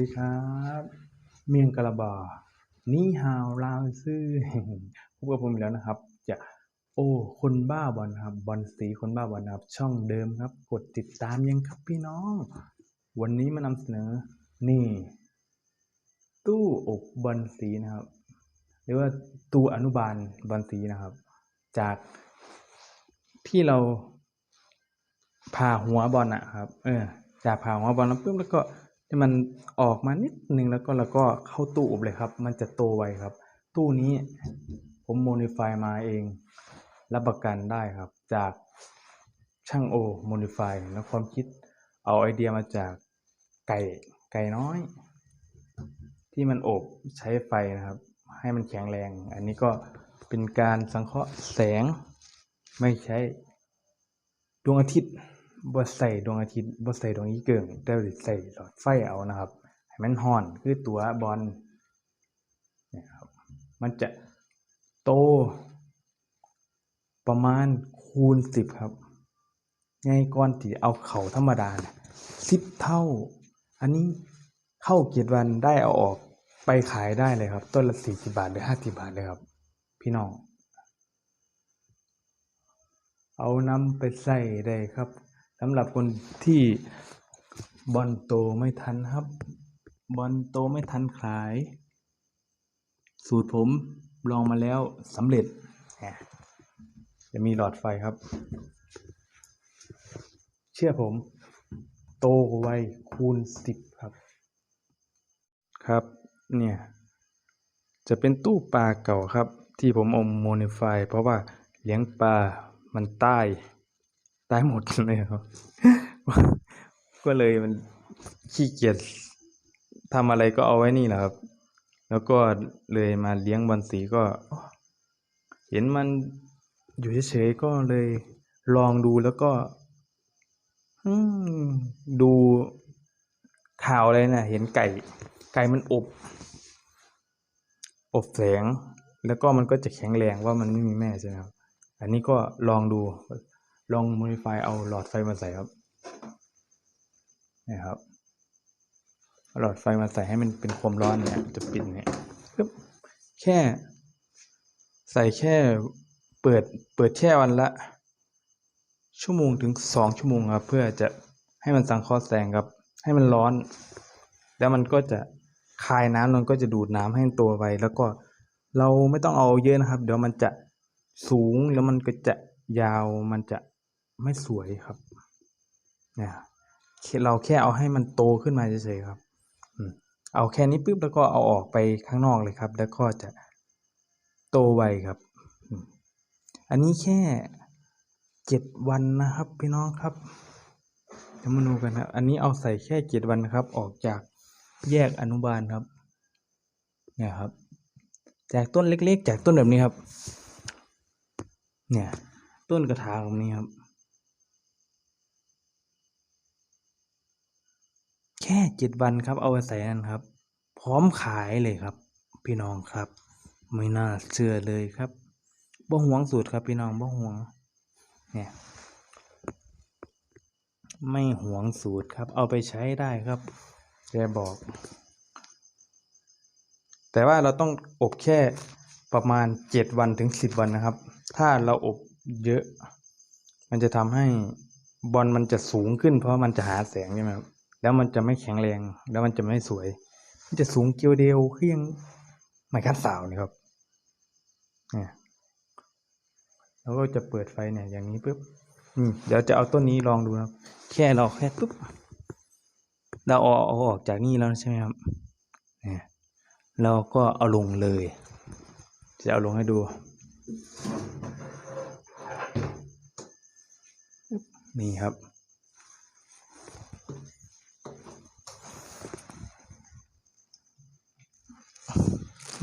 ดีครับ เมียงกะลาบานี่ฮาวลาวซื่อพบกับผมอีกแล้วนะครับ จะ โอ้ คนบ้าบอลครับ บอลสีคนบ้าบอลครับ ช่องเดิมครับ กดติดตามยังครับพี่น้อง วันนี้มานำเสนอ นี่ ตู้อบบอลสีนะครับ หรือว่าตู้อนุบาลบอลสีนะครับ จากที่เราผ่าหัวบอลอะครับ เออจากผ่าหัวบอลแล้วปุ๊บแล้วก็ ให้มันออกมานิดนึงแล้วก็แล้วก็เข้าตู้อบเลยครับ มันจะโตไวครับ ตู้นี้ผมโมดิฟายมาเอง รับประกันได้ครับ จากช่างโอโมดิฟายแล้วความคิดเอาไอเดียมาจากไก่ไก่น้อย ที่มันอบใช้ไฟนะครับ ให้มันแข็งแรง อันนี้ก็เป็นการสังเคราะห์แสงไม่ใช้ดวงอาทิตย์ บ่ใส่ดวงอาทิตย์บ่ใส่ดวงอีเกิงแต่ว่าสิใส่หลอดไฟเอานะครับ ให้มันร้อนคือตัวบอลนี่ยครับมันจะโต ประมาณคูณสิบครับใหญ่ก่อนที่เอาเข้าธรรมดาสิบเท่า อันนี้เข้าเกียรวันได้เอาออกไปขายได้เลยครับ ต้นละสี่สิบาทหรือห้าสิบาทเลยครับ พี่น้อง เอานำไปใส่ได้ครับ สำหรับคนที่บอลโตไม่ทันครับ บอลโตไม่ทันขาย สูตรผมลองมาแล้วสำเร็จแหมจะมีหลอดไฟครับ เชื่อผม โตไวคูณสิบครับ ครับ เนี่ย จะเป็นตู้ปลาเก่าครับ ที่ผมอมโมนิฟายเพราะว่าเลี้ยงปลามันตายตายหมดเลยครับ ก็เลยมันขี้เกียจทำอะไรก็เอาไว้นี่แหละครับ แล้วก็เลยมาเลี้ยงบอลสีก็ เห็นมันอยู่เฉยๆก็เลยลองดูแล้วก็ดูข่าวอะไรนะเห็นไก่ ไก่มันอบ อบแสง แล้วก็มันก็จะแข็งแรงว่ามันไม่มีแม่ใช่ไหมครับ อันนี้ก็ลองดู ลอง modify เอาหลอดไฟมาใส่ครับนี่ครับหลอดไฟมาใส่ให้มันเป็นความร้อนเนี่ยจะปิดเนี่ยปึ๊บแค่ ใส่แค่เปิดเปิดแค่วันละ ชั่วโมงถึงสองชั่วโมงครับ เพื่อจะให้มันสังเคราะห์แสงครับ ให้มันร้อน แล้วมันก็จะคายน้ำมันก็จะดูดน้ำให้ตัวไวแล้วก็เราไม่ต้องเอาเยอะนะครับ เดี๋ยวมันจะสูงแล้วมันก็จะยาวมันจะ ไม่สวยครับเนี่ยเราแค่เอาให้มันโตขึ้นมาเฉยๆครับเอาแค่นี้ปุ๊บแล้วก็เอาออกไปข้างนอกเลยครับ แล้วก็จะโตไวครับ อันนี้แค่เจ็ดวันนะครับพี่น้องครับเดี๋ยวมาดูกันครับ อันนี้เอาใส่แค่เจ็ดวันนะครับ ออกจากแยกอนุบาลครับเนี่ยครับ จากต้นเล็กๆ จากต้นแบบนี้ครับ เนี่ย ต้นกระถางแบบนี้ครับ แค่เจ็ดวันครับเอาไปใส่นั่นครับ พร้อมขายเลยครับ พี่น้องครับ ไม่น่าเชื่อเลยครับบ่หวงสูตรครับพี่น้องบ่หวง เนี่ย ไม่หวงสูตรครับ เอาไปใช้ได้ครับแกบอก แต่ว่าเราต้องอบแค่ประมาณเจ็ดวันถึงสิบวันนะครับ ถ้าเราอบเยอะ มันจะทำให้บอลมันจะสูงขึ้นเพราะมันจะหาแสงใช่ไหมครับ แล้วมันจะไม่แข็งแรง แล้วมันจะไม่สวย มันจะสูงเกียวเดียวเครื่องไม้คัดสาวนี่ครับเนี่ยแล้วก็จะเปิดไฟเนี่ยอย่างนี้ปุ๊บอืมเดี๋ยวจะเอาต้นนี้ลองดูนะครับ แค่เราแค่ปุ๊บเราเอาเอาออกจากนี่แล้วใช่ไหมครับเนี่ยเราก็เอาลงเลย จะเอาลงให้ดูนี่ครับ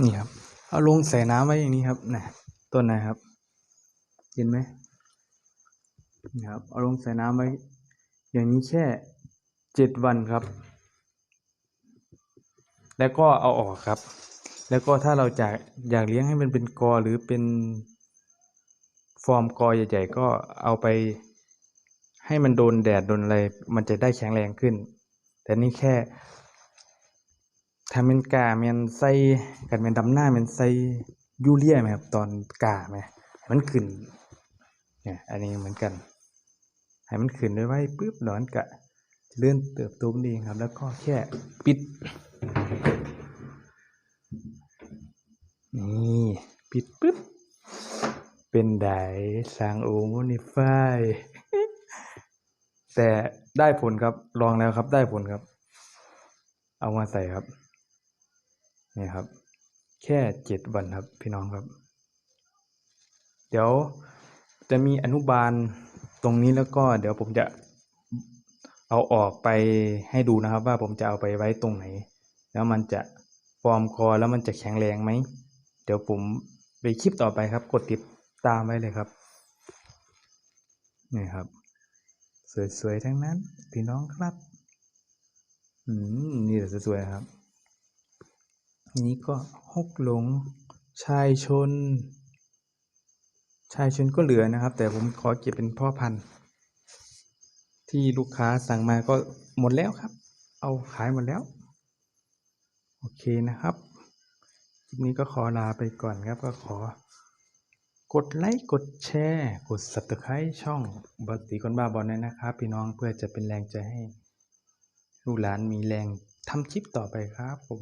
นี่ครับ เอาลงใส่น้ำไว้อย่างนี้ครับนะต้นนะครับเห็นไหมนี่ครับ เอาลงใส่น้ำไว้ อย่างนี้แค่เจ็ดวันครับ แล้วก็เอาออกครับ แล้วก็ถ้าเราจะอยากเลี้ยงให้มันเป็นกอหรือเป็นฟอร์มกอใหญ่ๆก็เอาไปให้มันโดนแดดโดนอะไร มันจะได้แข็งแรงขึ้น แต่นี่แค่ ถ้าแม่นกาแม่นใส่คันแม่นดำหน้าแม่นใส่ยูเรียไหมครับตอนกาไหมมันขึ้นเนี่ยอันนี้เหมือนกัน ให้มันขึ้นไว้ๆปุ๊บแล้วมันก็เลื่อนเติบโตมันเองครับ แล้วก็แค่ปิด นี่ปิดปุ๊บ เป็นไดสร้างโอโมนิฟายแต่ได้ผลครับลองแล้วครับได้ผลครับ เอามาใส่ครับ นี่ครับ แค่เจ็ดวันครับพี่น้องครับ เดี๋ยวจะมีอนุบาลตรงนี้แล้วก็เดี๋ยวผมจะเอาออกไปให้ดูนะครับ ว่าผมจะเอาไปไว้ตรงไหน แล้วมันจะฟอร์มคอแล้วมันจะแข็งแรงไหม เดี๋ยวผมไปคลิปต่อไปครับ กดติดตามไว้เลยครับนี่ครับ สวยๆทั้งนั้น พี่น้องครับ อืม นี่แหละสวยๆครับ นี้ก็ฮกหลง ชายชน ชายชนก็เหลือนะครับ แต่ผมขอเก็บเป็นพ่อพันธุ์ ที่ลูกค้าสั่งมาก็หมดแล้วครับ เอาขายหมดแล้ว โอเคนะครับคลิปนี้ก็ขอลาไปก่อนครับก็ขอ กดไลค์กดแชร์ กด subscribe ช่องบอตีคนบ้าบอลด้วยนะครับ พี่น้องเพื่อจะเป็นแรงใจให้ลูกหลานมีแรงทำคลิปต่อไปครับผม